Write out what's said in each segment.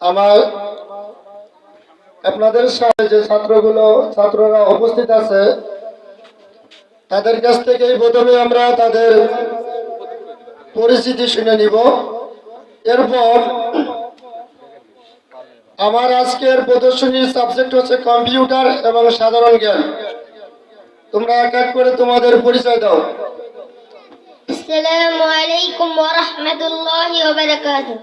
আমার আপনাদের সামনে যে ছাত্রগুলো, ছাত্ররা উপস্থিত আছে, তাদের কাছ থেকেই প্রথমে আমরা তাদের পরিচিতি শুনে নিব। এরপর আমার আজকের প্রদর্শনীর সাবজেক্ট হচ্ছে কম্পিউটার এবং সাধারণ জ্ঞান। তোমরা এক এক করে তোমাদের পরিচয় দাও। السلام عليكم ورحمة الله وبركاته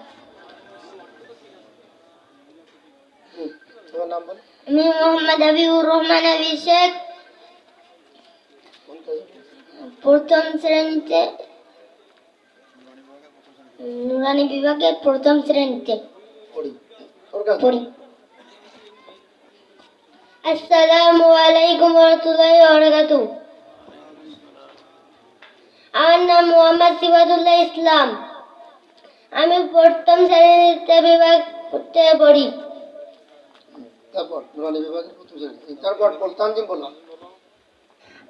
তোমার নাম বলো আমি মোহাম্মদ হাবিবুর রহমান আবি শেখ প্রথম শ্রেণীতে নুরানি বিভাগে প্রথম শ্রেণীতে পড়ি তোর কাছে পড়ি আসসালামু আলাইকুম রহমতুল্লাহি ওয়া আমার নাম মোহাম্মদ সিবাদুল্লাহ ইসলাম। আমি প্রথম শ্রেণীতে বিভাগতে পড়ি। তারপর নুরানি বিভাগের প্রথম শ্রেণি। তারপর তানজিম বললাম।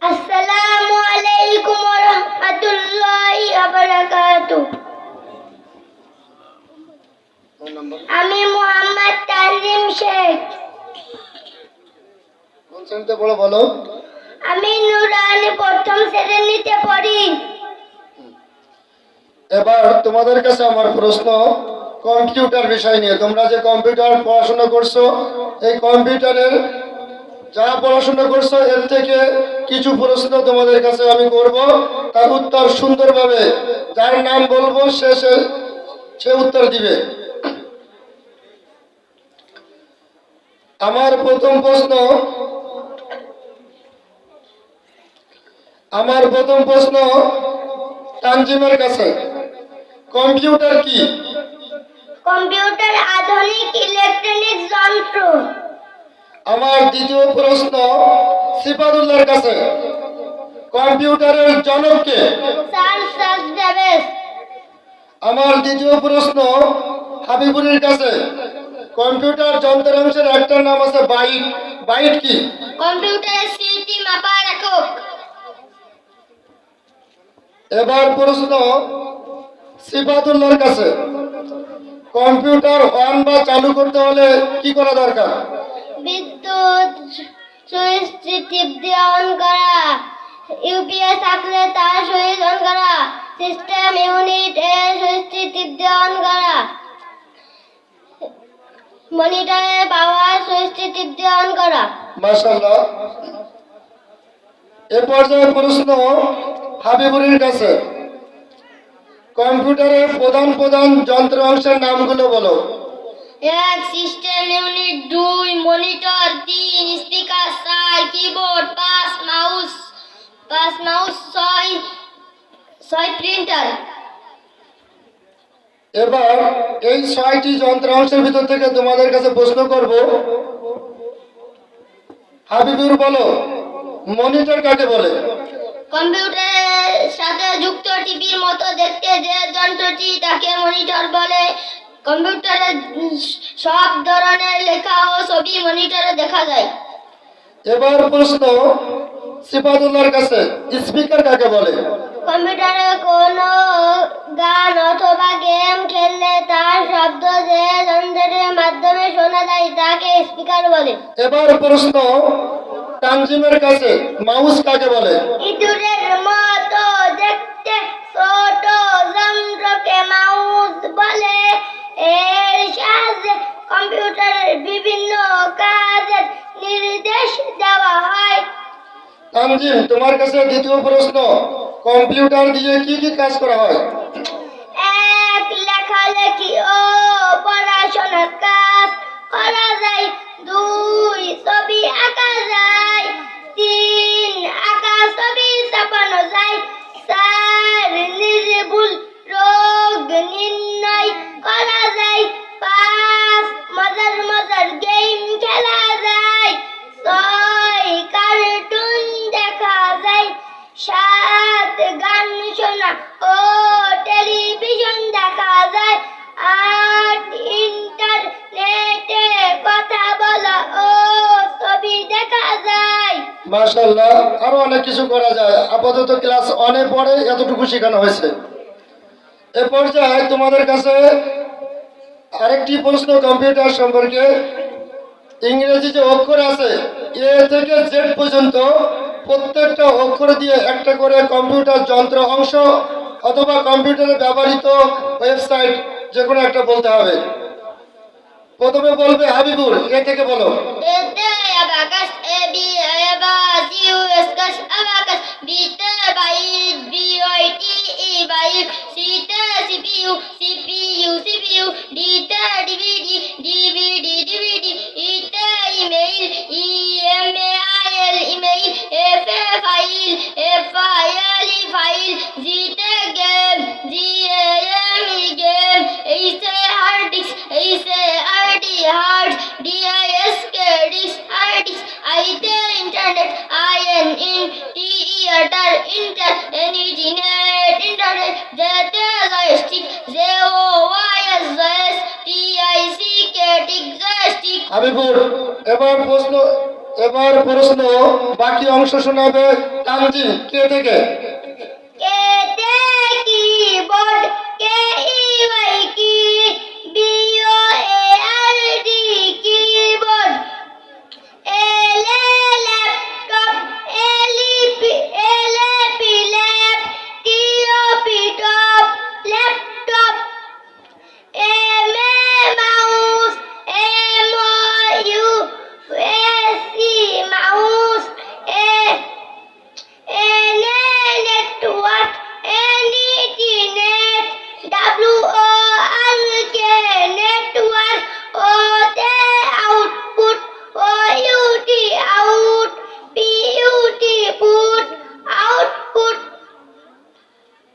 আসসালামু আলাইকুম ওয়া রাহমাতুল্লাহি ওয়া বারাকাতুহু। আমি মোহাম্মদ তানজিম শেখ। কোন শ্রেণীতে পড়ো বলো। আমি নুরানি প্রথম শ্রেণীতে পড়ি। এবার তোমাদের কাছে আমার প্রশ্ন, কম্পিউটার বিষয় নিয়ে। তোমরা যে কম্পিউটার পড়াশোনা করছ, এই কম্পিউটারের যা পড়াশোনা করছ, এর থেকে কিছু প্রশ্ন তোমাদের কাছে আমি করব। তার উত্তর সুন্দরভাবে যার নাম বলব সে, সে- উত্তর দিবে। আমার প্রথম প্রশ্ন, আমার প্রথম প্রশ্ন, তানজিমের কাছে। কম্পিউটার কি? কম্পিউটার আধুনিক ইলেকট্রনিক যন্ত্র। আমার দ্বিতীয় প্রশ্ন সিফাতুল্লাহর কাছে। কম্পিউটারের চার্লস ডেভিস আমার দ্বিতীয় প্রশ্ন হাবিবুরের কাছে। কম্পিউটার যন্ত্রাংশের একটা নাম আছে বাইট। বাইট কি? কম্পিউটারের স্মৃতি মাপার একক এবার প্রশ্ন সিফাতুল্লাহর কাছে। কম্পিউটার অন বা চালু করতে হলে কি করা দরকার? বিদ্যুৎ সুইচটি টিপ দিয়ে অন করা ইউপিএস থাকলে তার সুইচ অন করা সিস্টেম ইউনিট এর সুইচটি টিপ দিয়ে অন করা মনিটরের পাওয়ার সুইচটি টিপ দিয়ে অন করা। মাশাল্লাহ এ পর্যায়ে প্রশ্ন হাবিবুরের কাছে। কম্পিউটারের প্রধান প্রধান যন্ত্র অংশের নামগুলো বলো। এক সিস্টেম ইউনিট দুই মনিটর তিন স্পিকার চার কিবোর্ড পাঁচ মাউস পাঁচ মাউস ছয় ছয় প্রিন্টার। এবার এই ছয়টি যন্ত্রাংশের ভিতর থেকে তোমাদের কাছে প্রশ্ন করব। হাবিবুর বলো মনিটর কাকে বলে? কম্পিউটারের সাথে যুক্ত টিভির মতো দেখতে যে যন্ত্রটি তাকে মনিটর বলে। কম্পিউটারে সব ধরনের লেখা ও ছবি মনিটরে দেখা যায়। এবার প্রশ্ন সিফাতুল্লাহর কাছে স্পিকার কাকে বলে? কম্পিউটারে কোন গান অথবা গেম খেললে তার শব্দ যে যন্ত্রের মাধ্যমে শোনা যায় তাকে স্পিকার বলে। এবার প্রশ্ন তানজিমের কাছে মাউস কাকে বলে? ইঁদুরের মতো দেখতে ছোট যন্ত্রকে মাউস বলে। এর সাহায্যে কম্পিউটারের বিভিন্ন কাজের নির্দেশ দেওয়া হয়। তানজিম তোমার কাছে দ্বিতীয় প্রশ্ন কম্পিউটার দিয়ে কি কি কাজ করা হয়? এক লেখালেখি ও পড়াশোনার কাজ করা যায়। দুই ছবি আঁকা যায়। তিন আকাশ ছবি চাপানো যায়। মাশাল্লাহ আরও অনেক কিছু করা যায়। আপাতত ক্লাস অনেক পরে এতটুকু শেখানো হয়েছে। এ পর্যায়ে তোমাদের কাছে আরেকটি প্রশ্ন কম্পিউটার সম্পর্কে। ইংরেজি যে অক্ষর আছে, এ থেকে জেড পর্যন্ত প্রত্যেকটা অক্ষর দিয়ে একটা করে কম্পিউটার যন্ত্র অংশ অথবা কম্পিউটারে ব্যবহৃত ওয়েবসাইট যে কোনো একটা বলতে হবে। প্রথমে বলবে হাবিবুর এ থেকে বলো। এতে অ্যাবাকাস এ বি অ্যাবাস ইউ এসকাস অ্যাবাকাস বিতে byte B Y, T, E byte সিতে সিপিইউ সিপিইউ সিপিইউ ডিতে ডিভিডি ডিভিডি ডিভিডি ইতে email, E M A I এবার প্রশ্ন এবার প্রশ্ন, বাকি অংশ শোনাবে তানজিম। কে থেকে? কেতে কিবোর্ড কে ই ওয়াই কি?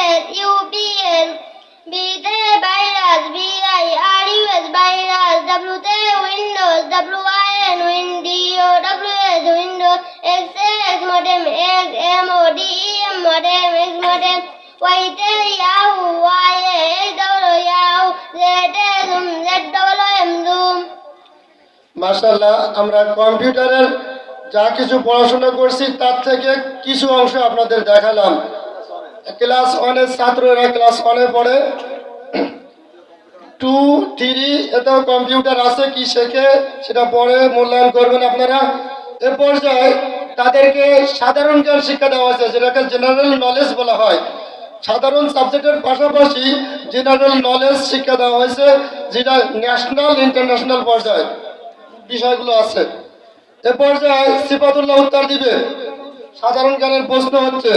S B T virus B I R U S virus W T Windows W I N Windows W S Windows X X modem X M O D E M modem X modem Y T Yahoo Y A X double Yahoo Z T Zoom Z double M Zoom মার্শাল্লাহ আমরা কম্পিউটারের যা কিছু পড়াশোনা করছি, তার থেকে কিছু অংশ আপনাদের দেখালাম। ক্লাস ওয়ানের ছাত্ররা ক্লাস ওয়ানে পড়ে। টু থ্রি এতেও কম্পিউটার আছে, কি শেখে, সেটা পরে মূল্যায়ন করবেন আপনারা। এ পর্যায়ে তাদেরকে সাধারণ জ্ঞান শিক্ষা দেওয়া হয়েছে, যেটাকে জেনারেল নলেজ বলা হয়। সাধারণ সাবজেক্টের পাশাপাশি জেনারেল নলেজ শিক্ষা দেওয়া হয়েছে, যেটা ন্যাশনাল ইন্টারন্যাশনাল পর্যায়ে। বিষয়গুলো আছে। এ পর্যায়ে সিফাতুল্লাহ উত্তর দিবে। সাধারণ জ্ঞানের প্রশ্ন হচ্ছে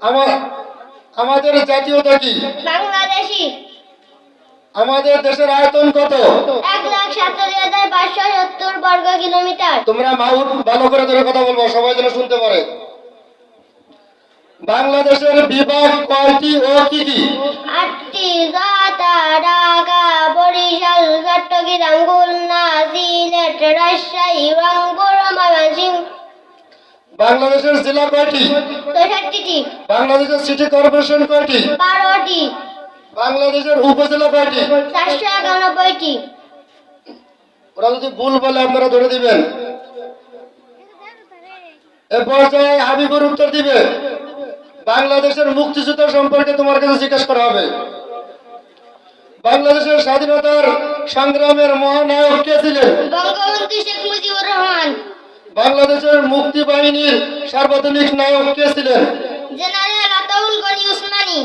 আমার আমাদের জাতীয়তা কি? বাংলাদেশি। আমাদের দেশের আয়তন কত? এক লাখ সাতাশ হাজার পাঁচশো সত্তর বর্গ কিলোমিটার। তোমরা মাউথ ভালো করে ধরে কথা বলব সবাই যেন শুনতে পারে। বাংলাদেশের বিভাগ কয়টি ও কি কি? আটটি জাতা বরিশাল চট্টগ্রাম খুলনা সিলেট রাজশাহী রংপুর ময়মনসিংহ বাংলাদেশের জেলা কয়টি? চৌষট্টিটি। বাংলাদেশের সিটি কর্পোরেশন কয়টি? বারোটি। বাংলাদেশের উপজেলা কয়টি? চারশো একানব্বইটি। ওরা যদি ভুল বলে আপনারা ধরে দিবেন। এ পর্যায়ে হাবিবুর উত্তর দিবে। বাংলাদেশের মুক্তিযুদ্ধ সম্পর্কে তোমার কাছে জিজ্ঞেস করা হবে। বাংলাদেশের স্বাধীনতার সংগ্রামের মহানায়ক কে ছিলেন? বঙ্গবন্ধু শেখ মুজিবুর রহমান। বাংলাদেশের মুক্তি বাহিনীর সার্বজনীন নায়ক কে ছিলেন? জেনারেল আতাউল গনি উসমানী।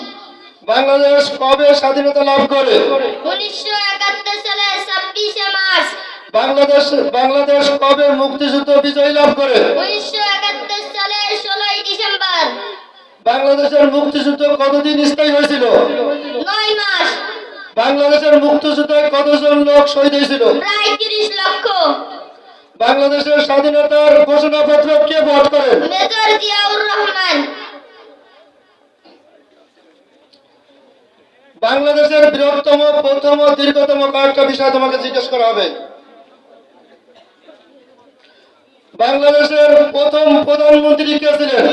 বাংলাদেশ কবে স্বাধীনতা লাভ করে? উনিশশো একাত্তর সালের ছাব্বিশে মার্চ। বাংলাদেশ বাংলাদেশ কবে মুক্তিযুদ্ধ বিজয় লাভ করে? উনিশশো একাত্তর সালের ষোলোই ডিসেম্বর। বাংলাদেশের মুক্তিযুদ্ধ কতদিন স্থায়ী হয়েছিল? নয় মাস। বাংলাদেশের মুক্তিযুদ্ধে কতজন লোক শহীদ হয়েছিল? প্রায় তিরিশ লক্ষ। বাংলাদেশের স্বাধীনতার ঘোষণাপত্র কে পাঠ করেন? মেজর জিয়াউর রহমান। বাংলাদেশের বৃহত্তম প্রথম ও দীর্ঘতম কয়েকটা বিষয় তোমাকে জিজ্ঞেস করা হবে। বাংলাদেশের প্রথম প্রধানমন্ত্রী কে ছিলেন?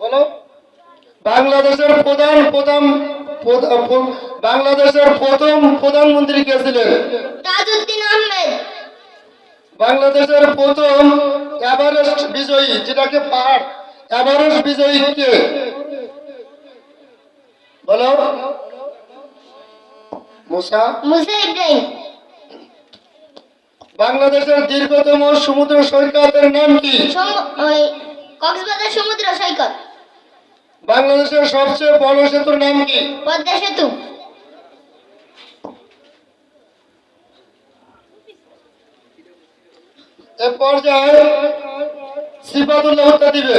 বলো। বাংলাদেশের প্রধান প্রধান বাংলাদেশের প্রথম প্রধানমন্ত্রী কে ছিলেন? তাজউদ্দিন আহমেদ। বাংলাদেশের প্রথম এভারেস্ট বিজয়ী যেটাকে পাহাড় এভারেস্ট বিজয়ী কে? বলো। মুসা। মুসা ইব্রাহিম। বাংলাদেশের দীর্ঘতম সমুদ্র সৈকতের নাম কি? কক্সবাজার সমুদ্র সৈকত। বাংলাদেশের সবচেয়ে বড় সেতুর নাম কি? পদ্মা সেতু। এ পর্যায়ে সিফাতুল্লাহ উত্তর দিবে।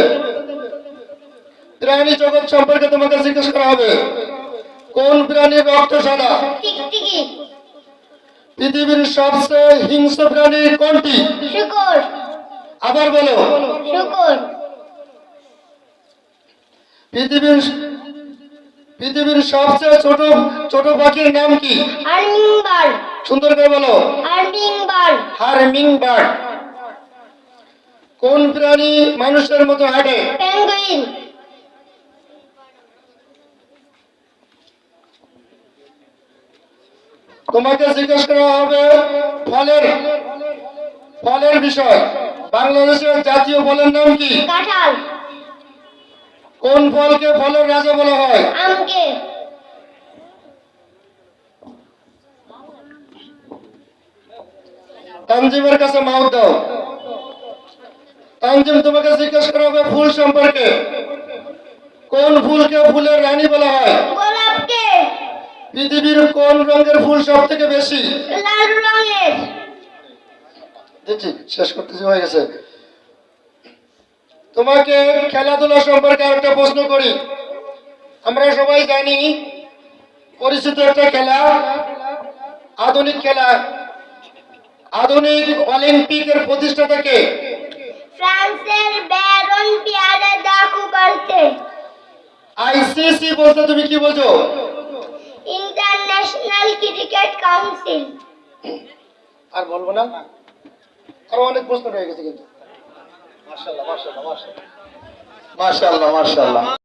প্রাণী জগৎ সম্পর্কে তোমাকে জিজ্ঞেস করা হবে। কোন প্রাণীর রক্ত সাদা? পৃথিবীর সবচেয়ে হিংস্র প্রাণী কোনটি? আবার বলো। শুকর। পৃথিবীর পৃথিবীর সবচেয়ে ছোট ছোট পাখির নাম কি? আর্মিং বার্ড সুন্দর করে বলো। আর্মিং বার্ড হারমিং বার্ড কোন প্রাণী মানুষের মতো হাঁটে? পেঙ্গুইন। তোমাকে জিজ্ঞেস করা হবে ফলের ফলের বিষয়। বাংলাদেশের জাতীয় ফলের নাম কি? কাঁঠাল। কোন ফলকে ফলের রাজা বলা হয়? আমকে। তানজিমের কাছে মাউথ দাও। তানজিম তোমাকে জিজ্ঞেস করা হবে ফুল সম্পর্কে। কোন ফুলকে ফুলের রানী বলা হয়? গোলাপকে। পৃথিবীর কোন রঙের ফুল সব থেকে বেশি? লাল রঙের। শেষ করতেছি হয়ে গেছে। তোমাকে খেলাধুলা সম্পর্কে একটা প্রশ্ন করি। আমরা সবাই জানি পরিচিত একটা খেলা আধুনিক খেলা। আধুনিক অলিম্পিকের প্রতিষ্ঠাতাকে ফ্রান্সের ব্যারন পিয়ারে দা কুবার্তে আইসিসি বলতে তুমি কি বোঝো ইন্টারন্যাশনাল ক্রিকেট কাউন্সিল। আর বলব না? আরও অনেক প্রশ্ন রয়ে গেছে কিন্তু। মার্শাল্লাহ মাশাল্লাহ মার্শাল্লাহ মার্শাল্লাহ